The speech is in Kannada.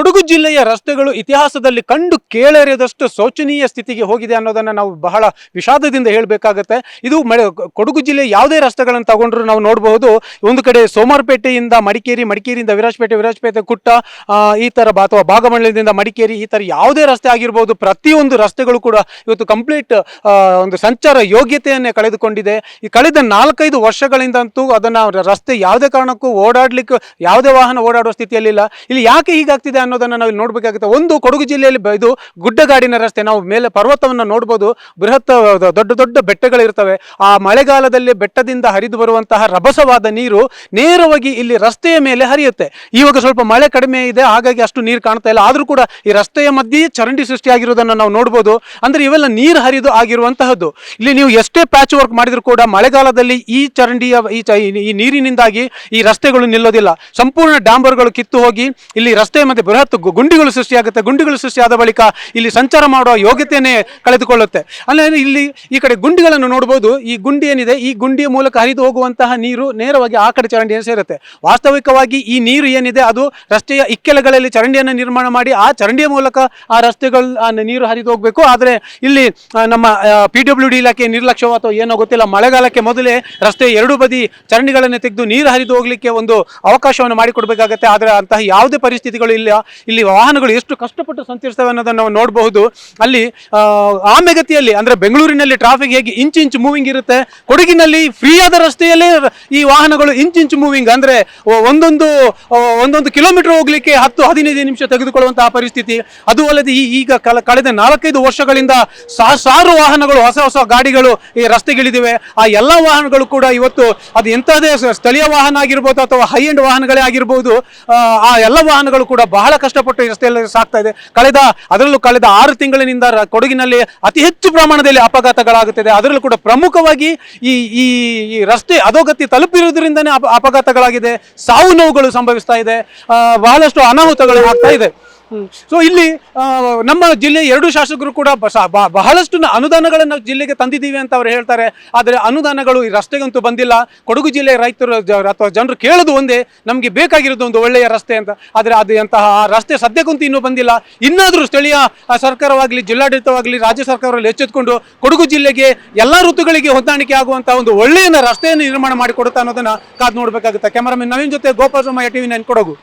ಕೊಡಗು ಜಿಲ್ಲೆಯ ರಸ್ತೆಗಳು ಇತಿಹಾಸದಲ್ಲಿ ಕಂಡು ಕೇಳರಿಯದಷ್ಟು ಶೋಚನೀಯ ಸ್ಥಿತಿಗೆ ಹೋಗಿದೆ ಅನ್ನೋದನ್ನು ನಾವು ಬಹಳ ವಿಷಾದದಿಂದ ಹೇಳಬೇಕಾಗತ್ತೆ. ಇದು ಮಳೆ, ಕೊಡಗು ಜಿಲ್ಲೆ ಯಾವುದೇ ರಸ್ತೆಗಳನ್ನು ತಗೊಂಡ್ರು ನಾವು ನೋಡಬಹುದು. ಒಂದು ಕಡೆ ಸೋಮಾರ್ಪೇಟೆಯಿಂದ ಮಡಿಕೇರಿ, ಮಡಿಕೇರಿಯಿಂದ ವಿರಾಜಪೇಟೆ ವಿರಾಜಪೇಟೆ ಕುಟ್ಟ ಈ ಥರ ಅಥವಾ ಭಾಗಮಂಡಲದಿಂದ ಮಡಿಕೇರಿ ಈ ಥರ ಯಾವುದೇ ರಸ್ತೆ ಆಗಿರ್ಬೋದು, ಪ್ರತಿಯೊಂದು ರಸ್ತೆಗಳು ಕೂಡ ಇವತ್ತು ಕಂಪ್ಲೀಟ್ ಒಂದು ಸಂಚಾರ ಯೋಗ್ಯತೆಯನ್ನೇ ಕಳೆದುಕೊಂಡಿದೆ. ಈ ಕಳೆದ ನಾಲ್ಕೈದು ವರ್ಷಗಳಿಂದಂತೂ ಅದನ್ನು ರಸ್ತೆ ಯಾವುದೇ ಕಾರಣಕ್ಕೂ ಓಡಾಡ್ಲಿಕ್ಕೆ, ಯಾವುದೇ ವಾಹನ ಓಡಾಡುವ ಸ್ಥಿತಿಯಲ್ಲಿಲ್ಲ. ಇಲ್ಲಿ ಯಾಕೆ ಹೀಗಾಗ್ತಿದೆ ಅನ್ನೋದನ್ನ ನಾವು ನೋಡ್ಬೇಕಾಗುತ್ತೆ. ಒಂದು ಕೊಡಗು ಜಿಲ್ಲೆಯಲ್ಲಿ ಇದು ಗುಡ್ಡಗಾಡಿನ ರಸ್ತೆ. ನಾವು ಮೇಲೆ ಪರ್ವತವನ್ನು ನೋಡ್ಬೋದು. ಬೃಹತ್ ದೊಡ್ಡ ದೊಡ್ಡ ಬೆಟ್ಟಗಳಿರ್ತವೆ. ಆ ಮಳೆಗಾಲದಲ್ಲಿ ಬೆಟ್ಟದಿಂದ ಹರಿದು ಬರುವಂತಹ ರಭಸವಾದ ನೀರು ನೇರವಾಗಿ ಇಲ್ಲಿ ರಸ್ತೆಯ ಮೇಲೆ ಹರಿಯುತ್ತೆ. ಇವಾಗ ಸ್ವಲ್ಪ ಮಳೆ ಕಡಿಮೆ ಇದೆ. ಹಾಗಾಗಿ ಅಷ್ಟು ನೀರು ಕಾಣ್ತಾ ಇಲ್ಲ. ಆದರೂ ಕೂಡ ಈ ರಸ್ತೆಯ ಮಧ್ಯೆ ಚರಂಡಿ ಸೃಷ್ಟಿಯಾಗಿರುವುದನ್ನು ನಾವು ನೋಡ್ಬೋದು. ಅಂದ್ರೆ ಇವೆಲ್ಲ ನೀರು ಹರಿದು ಆಗಿರುವಂತಹದ್ದು. ಇಲ್ಲಿ ನೀವು ಎಷ್ಟೇ ಪ್ಯಾಚ್ ವರ್ಕ್ ಮಾಡಿದ್ರು ಕೂಡ ಮಳೆಗಾಲದಲ್ಲಿ ಈ ಚರಂಡಿಯ ಈ ಈ- ನೀರಿನಿಂದಾಗಿ ಈ ರಸ್ತೆಗಳು ನಿಲ್ಲೋದಿಲ್ಲ. ಸಂಪೂರ್ಣ ಡಾಂಬರ್ಗಳು ಕಿತ್ತು ಹೋಗಿ ಇಲ್ಲಿ ರಸ್ತೆಯ ಮಧ್ಯೆ ಬೃಹತ್ ಗುಂಡಿಗಳು ಸೃಷ್ಟಿಯಾಗುತ್ತೆ. ಗುಂಡಿಗಳು ಸೃಷ್ಟಿಯಾದ ಬಳಿಕ ಇಲ್ಲಿ ಸಂಚಾರ ಮಾಡುವ ಯೋಗ್ಯತೆಯನ್ನೇ ಕಳೆದುಕೊಳ್ಳುತ್ತೆ. ಅಂದರೆ ಇಲ್ಲಿ ಈ ಕಡೆ ಗುಂಡಿಗಳನ್ನು ನೋಡ್ಬೋದು. ಈ ಗುಂಡಿ ಏನಿದೆ? ಈ ಗುಂಡಿಯ ಮೂಲಕ ಹರಿದು ಹೋಗುವಂತಹ ನೀರು ನೇರವಾಗಿ ಆ ಕಡೆ ಚರಂಡಿಯನ್ನು ಸೇರುತ್ತೆ. ವಾಸ್ತವಿಕವಾಗಿ ಈ ನೀರು ಏನಿದೆ? ಅದು ರಸ್ತೆಯ ಇಕ್ಕೆಲಗಳಲ್ಲಿ ಚರಂಡಿಯನ್ನು ನಿರ್ಮಾಣ ಮಾಡಿ ಆ ಚರಂಡಿಯ ಮೂಲಕ ಆ ರಸ್ತೆಗಳು ನೀರು ಹರಿದು ಹೋಗಬೇಕು. ಆದರೆ ಇಲ್ಲಿ ನಮ್ಮ ಪಿ ಡಬ್ಲ್ಯೂ ಡಿ ಇಲಾಖೆ ನಿರ್ಲಕ್ಷ್ಯವೋ ಅಥವಾ ಏನೋ ಗೊತ್ತಿಲ್ಲ, ಮಳೆಗಾಲಕ್ಕೆ ಮೊದಲೇ ರಸ್ತೆ ಎರಡು ಬದಿ ಚರಂಡಿಗಳನ್ನು ತೆಗೆದು ನೀರು ಹರಿದು ಹೋಗಲಿಕ್ಕೆ ಒಂದು ಅವಕಾಶವನ್ನು ಮಾಡಿಕೊಡ್ಬೇಕಾಗತ್ತೆ. ಆದರೆ ಅಂತಹ ಯಾವುದೇ ಪರಿಸ್ಥಿತಿಗಳು ಇಲ್ಲ. ಇಲ್ಲಿ ವಾಹನಗಳು ಎಷ್ಟು ಕಷ್ಟಪಟ್ಟು ಸಂಚರಿಸ್ತವೆ ಅನ್ನೋದನ್ನು ನಾವು ನೋಡಬಹುದು. ಅಲ್ಲಿ ಆಮೆಗತಿಯಲ್ಲಿ, ಅಂದ್ರೆ ಬೆಂಗಳೂರಿನಲ್ಲಿ ಟ್ರಾಫಿಕ್ ಹೇಗೆ ಇಂಚ್ ಇಂಚ್ ಮೂವಿಂಗ್ ಇರುತ್ತೆ, ಕೊಡಗಿನಲ್ಲಿ ಫ್ರೀ ಆದ ರಸ್ತೆಯಲ್ಲೇ ಈ ವಾಹನಗಳು ಇಂಚ್ ಇಂಚ್ ಮೂವಿಂಗ್ ಅಂದ್ರೆ ಒಂದೊಂದು ಒಂದೊಂದು ಕಿಲೋಮೀಟರ್ ಹೋಗ್ಲಿಕ್ಕೆ ಹತ್ತು, ಹದಿನೈದು ನಿಮಿಷ ತೆಗೆದುಕೊಳ್ಳುವಂತಹ ಪರಿಸ್ಥಿತಿ. ಅದು ಅಲ್ಲದೆ ಈ, ಈಗ ಕಳೆದ ನಾಲ್ಕೈದು ವರ್ಷಗಳಿಂದ ಸಾವಿರಾರು ವಾಹನಗಳು, ಹೊಸ ಹೊಸ ಗಾಡಿಗಳು ಈ ರಸ್ತೆಗಿಳಿದಿವೆ. ಆ ಎಲ್ಲ ವಾಹನಗಳು ಕೂಡ ಇವತ್ತು ಅದು ಎಂಥದೇ ಸ್ಥಳೀಯ ವಾಹನ ಆಗಿರ್ಬೋದು ಅಥವಾ ಹೈ ಎಂಡ್ ವಾಹನಗಳೇ ಆಗಿರ್ಬೋದು ಆ ಎಲ್ಲ ವಾಹನಗಳು ಕೂಡ ಬಹಳ ಕಷ್ಟಪಟ್ಟು ಈ ರಸ್ತೆಯಲ್ಲಿ ಸಾಕ್ತಾ ಇದೆ. ಕಳೆದ, ಅದರಲ್ಲೂ ಕಳೆದ ಆರು ತಿಂಗಳಿನಿಂದ ಕೊಡಗಿನಲ್ಲಿ ಅತಿ ಹೆಚ್ಚು ಪ್ರಮಾಣದಲ್ಲಿ ಅಪಘಾತಗಳಾಗುತ್ತಿದೆ. ಅದರಲ್ಲೂ ಕೂಡ ಪ್ರಮುಖವಾಗಿ ಈ ಈ ಈ ರಸ್ತೆ ಅಧೋಗತಿ ತಲುಪಿರುವುದರಿಂದನೇ ಅಪ, ಅಪಘಾತಗಳಾಗಿದೆ. ಸಾವು ನೋವುಗಳು ಸಂಭವಿಸ್ತಾ ಇದೆ. ಬಹಳಷ್ಟು ಅನಾಹುತಗಳು ಆಗ್ತಾ ಇದೆ. ಸೊ ಇಲ್ಲಿ ನಮ್ಮ ಜಿಲ್ಲೆ ಎರಡು ಶಾಸಕರು ಕೂಡ ಬಹಳಷ್ಟು ಅನುದಾನಗಳನ್ನು ಜಿಲ್ಲೆಗೆ ತಂದಿದ್ದೀವಿ ಅಂತ ಅವ್ರು ಹೇಳ್ತಾರೆ. ಆದರೆ ಅನುದಾನಗಳು ಈ ರಸ್ತೆಗಂತೂ ಬಂದಿಲ್ಲ. ಕೊಡಗು ಜಿಲ್ಲೆಯ ರೈತರು ಅಥವಾ ಜನರು ಕೇಳೋದು ಒಂದೇ, ನಮಗೆ ಬೇಕಾಗಿರೋದು ಒಂದು ಒಳ್ಳೆಯ ರಸ್ತೆ ಅಂತ. ಆದರೆ ಅದು ಎಂತಹ ರಸ್ತೆ ಸದ್ಯಕ್ಕಂತೂ ಇನ್ನೂ ಬಂದಿಲ್ಲ. ಇನ್ನಾದರೂ ಸ್ಥಳೀಯ ಸರ್ಕಾರವಾಗಲಿ, ಜಿಲ್ಲಾಡಳಿತವಾಗಲಿ, ರಾಜ್ಯ ಸರ್ಕಾರದಲ್ಲಿ ಎಚ್ಚೆತ್ತುಕೊಂಡು ಕೊಡಗು ಜಿಲ್ಲೆಗೆ ಎಲ್ಲ ಋತುಗಳಿಗೆ ಹೊಂದಾಣಿಕೆ ಆಗುವಂಥ ಒಂದು ಒಳ್ಳೆಯ ರಸ್ತೆಯನ್ನು ನಿರ್ಮಾಣ ಮಾಡಿಕೊಡುತ್ತಾ ಅನ್ನೋದನ್ನ ಕಾದು ನೋಡಬೇಕಾಗುತ್ತೆ. ಕ್ಯಾಮರಾಮನ್ ನವೀನ್ ಜೊತೆ ಗೋಪಾಲ್ ಸೋಮಯ್ಯ ಟಿವಿ ನೈನ್ ಕೊಡಗು.